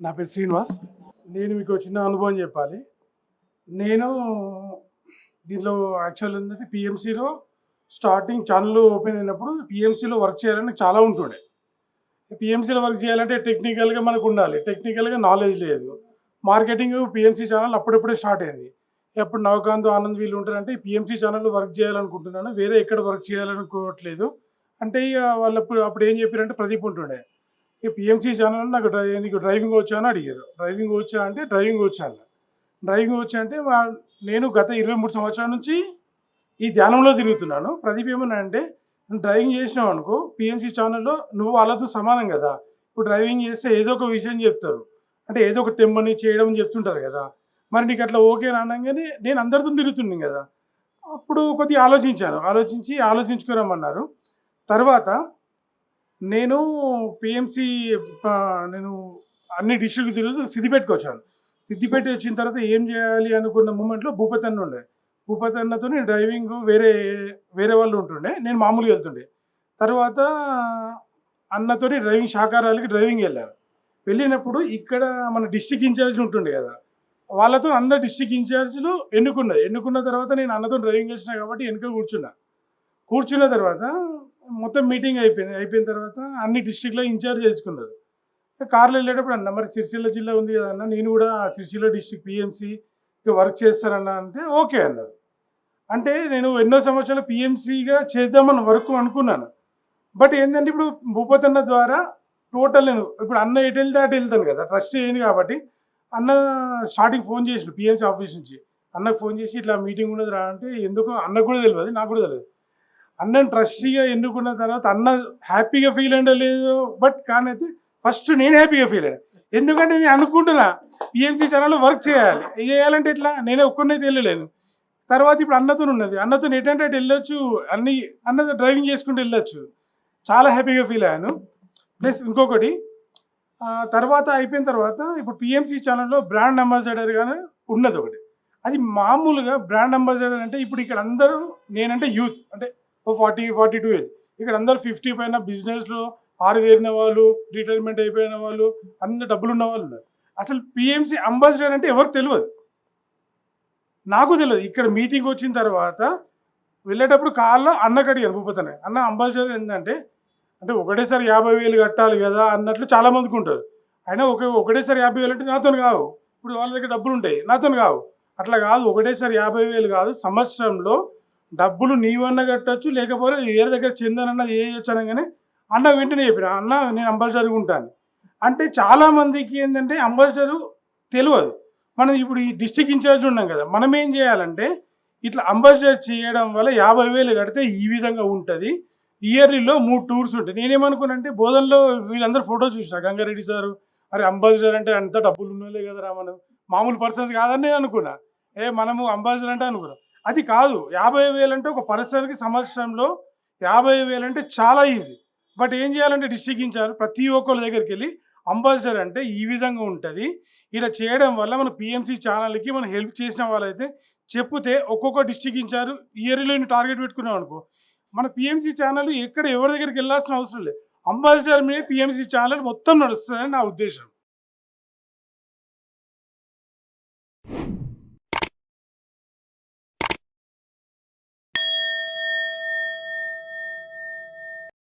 నా పేరు శ్రీనివాస్. నేను మీకు చిన్న అనుభవం చెప్పాలి. నేను దీంట్లో యాక్చువల్ ఏంటంటే పిఎంసీలో స్టార్టింగ్ ఛానల్ ఓపెన్ అయినప్పుడు పిఎంసీలో వర్క్ చేయాలని చాలా ఉంటుండే. పిఎంసీలో వర్క్ చేయాలంటే టెక్నికల్గా మనకు ఉండాలి. టెక్నికల్గా నాలెడ్జ్ లేదు. మార్కెటింగ్ పిఎంసీ ఛానల్ అప్పుడప్పుడే స్టార్ట్ అయింది. ఎప్పుడు నవకాంత్ ఆనంద్ వీళ్ళు ఉంటారంటే పిఎంసీ ఛానల్లో వర్క్ చేయాలనుకుంటున్నాను. వేరే ఎక్కడ వర్క్ చేయాలనుకోవట్లేదు. అంటే ఇక వాళ్ళు అప్పుడు అప్పుడు ఏం చెప్పారంటే ప్రదీప్ ఉంటుండే. ఈ పిఎంసీ ఛానల్ నాకు డ్రై- నీకు డ్రైవింగ్ వచ్చా అని అడిగారు. డ్రైవింగ్ వచ్చా అంటే డ్రైవింగ్ వచ్చా డ్రైవింగ్ వచ్చా అంటే నేను గత ఇరవై మూడు సంవత్సరాల నుంచి ఈ ధ్యానంలో తిరుగుతున్నాను. ప్రదీప్ ఏమన్నాడంటే డ్రైవింగ్ చేసినావు అనుకో పిఎంసీ ఛానల్లో నువ్వు వాళ్ళతో సమానం కదా. ఇప్పుడు డ్రైవింగ్ చేస్తే ఏదో ఒక విషయం చెప్తారు. అంటే ఏదో ఒక తెమ్మని చేయడం అని చెప్తుంటారు కదా. మరి నీకు అట్లా ఓకే అనగానే నేను అందరితో తిరుగుతున్నాను కదా. అప్పుడు కొద్దిగా ఆలోచించాను. ఆలోచించి ఆలోచించుకోరమ్మన్నారు. తర్వాత నేను పిఎంసి నేను అన్ని డిస్ట్రిక్ట్ తిరుగుతూ సిద్దిపేటకి వచ్చాను. సిద్దిపేట వచ్చిన తర్వాత ఏం చేయాలి అనుకున్న మూమెంట్లో భూపతి అన్న ఉండే. భూపతి అన్నతో డ్రైవింగ్ వేరే వేరే వాళ్ళు ఉంటుండే. నేను మామూలుగా వెళ్తుండే. తర్వాత అన్నతోని డ్రైవింగ్ సహకారాలకి డ్రైవింగ్ వెళ్ళాను. వెళ్ళినప్పుడు ఇక్కడ మన డిస్టిక్ ఇన్ఛార్జ్ ఉంటుండే కదా. వాళ్ళతో అందరు డిస్టిక్ ఇన్ఛార్జ్లు ఎన్నుకున్నాయి ఎన్నుకున్న. తర్వాత నేను అన్నతో డ్రైవింగ్ చేసిన కాబట్టి వెనుక కూర్చున్నా. కూర్చున్న తర్వాత మొత్తం మీటింగ్ అయిపోయింది. అయిపోయిన తర్వాత అన్ని డిస్టిక్లో ఇన్ఛార్జ్ తెచ్చుకున్నారు కార్లో వెళ్ళేటప్పుడు అన్న మరి సిరిసిల్ల జిల్లా ఉంది కదా అన్న నేను కూడా సిరిసిల్ల డిస్టిక్ పిఎంసి వర్క్ చేస్తానన్న అంటే ఓకే అన్నారు. అంటే నేను ఎన్నో సంవత్సరాలు పిఎంసీగా చేద్దామని వర్క్ అనుకున్నాను. బట్ ఏంటంటే ఇప్పుడు భూపతి అన్న ద్వారా టోటల్ నేను ఇప్పుడు అన్న ఎటు వెళ్తే అటు వెళ్తాను కదా ట్రస్ట్ చేయను కాబట్టి అన్న స్టార్టింగ్ ఫోన్ చేసిన పిఎంసీ ఆఫీస్ నుంచి. అన్నకు ఫోన్ చేసి ఇట్లా మీటింగ్ ఉన్నది రా అంటే ఎందుకు అన్నకు కూడా తెలియదు నాకు కూడా తెలియదు. అన్నని ట్రస్టీగా ఎన్నుకున్న తర్వాత అన్న హ్యాపీగా ఫీల్ అంటే లేదు బట్ కానీ అయితే ఫస్ట్ నేను హ్యాపీగా ఫీల్ అయ్యాను. ఎందుకంటే నేను అనుకుంటున్నా పిఎంసీ ఛానల్లో వర్క్ చేయాలి. చేయాలంటే ఎట్లా? నేనే ఒక్కరినైతే వెళ్ళలేను. తర్వాత ఇప్పుడు అన్నతో ఉన్నది. అన్నతో ఎటంటే అటు వెళ్ళొచ్చు అన్ని అన్నతో డ్రైవింగ్ చేసుకుంటూ వెళ్ళొచ్చు. చాలా హ్యాపీగా ఫీల్ అయ్యాను. ప్లస్ ఇంకొకటి తర్వాత అయిపోయిన తర్వాత ఇప్పుడు పిఎంసీ ఛానల్లో బ్రాండ్ అంబాసిడర్ కానీ ఉన్నది ఒకటి అది మామూలుగా బ్రాండ్ అంబాసిడర్ అంటే ఇప్పుడు ఇక్కడ అందరూ నేనంటే యూత్ అంటే ఫార్టీ ఫార్టీ టూ ఏజ్. ఇక్కడ అందరు ఫిఫ్టీ పైన బిజినెస్లో ఆరుదేరిన వాళ్ళు రిటైర్మెంట్ అయిపోయిన వాళ్ళు అన్ని డబ్బులు ఉన్న వాళ్ళు ఉన్నారు. అసలు పిఎంసీ అంబాసిడర్ అంటే ఎవరికి తెలియదు. నాకు తెలియదు. ఇక్కడ మీటింగ్ వచ్చిన తర్వాత వెళ్ళేటప్పుడు కాల్లో అన్నకు అడిగాను భూపతనే. అన్న అంబాసిడర్ ఏంటంటే అంటే ఒకటేసారి యాభై వేలు కట్టాలి కదా అన్నట్లు చాలా మందికి ఉంటారు. అయినా ఒక ఒకటేసారి యాభై వేలు అంటే నాతో కావు. ఇప్పుడు వాళ్ళ దగ్గర డబ్బులు ఉంటాయి నాతో కావు. అట్లా కాదు ఒకటేసారి యాభై వేలు కాదు సంవత్సరంలో డబ్బులు నీవన్న కట్టొచ్చు లేకపోతే వేరే దగ్గర చెందనన్నా చేయొచ్చు అనగానే అన్న వెంటనే చెప్పిన అన్న నేను అంబాసిడర్గా ఉంటాను. అంటే చాలామందికి ఏంటంటే అంబాసిడర్ తెలియదు మనం ఇప్పుడు ఈ డిస్టిక్ ఇన్ఛార్జ్ ఉన్నాం కదా మనం ఏం చేయాలంటే ఇట్లా అంబాసిడర్ చేయడం వల్ల యాభై వేలు కడితే ఈ విధంగా ఉంటుంది. ఇయర్లీలో మూడు టూర్స్ ఉంటాయి. నేనేమనుకున్నానంటే బోధనలో వీళ్ళందరూ ఫోటో చూసిన గంగారెడ్డి సారు అరే అంబాసిడర్ అంటే అంత డబ్బులు ఉన్నోలే కదరా మనం మామూలు పర్సన్స్ కాదని నేను అనుకున్నా. ఏ మనము అంబాసిడర్ అంటే అనుకున్నాం. అది కాదు యాభై వేలు అంటే ఒక పర్సన్కి సంవత్సరంలో యాభై వేలు అంటే చాలా ఈజీ. బట్ ఏం చేయాలంటే డిస్ట్రిక్ట్ ఇన్ఛార్జ్ ప్రతి ఒక్కరి దగ్గరికి వెళ్ళి అంబాసిడర్ అంటే ఈ విధంగా ఉంటుంది. ఇలా చేయడం వల్ల మన పిఎంసీ ఛానల్కి మనం హెల్ప్ చేసిన వాళ్ళైతే చెప్తే ఒక్కొక్క డిస్ట్రిక్ట్ ఇన్ఛార్జ్ ఇయర్లో టార్గెట్ పెట్టుకున్నాం అనుకో. మన పిఎంసీ ఛానల్ ఎక్కడ ఎవరి దగ్గరికి వెళ్ళాల్సిన అవసరం లేదు. అంబాసిడర్ మీద పిఎంసీ ఛానల్ మొత్తం నడుస్తుందని నా ఉద్దేశం.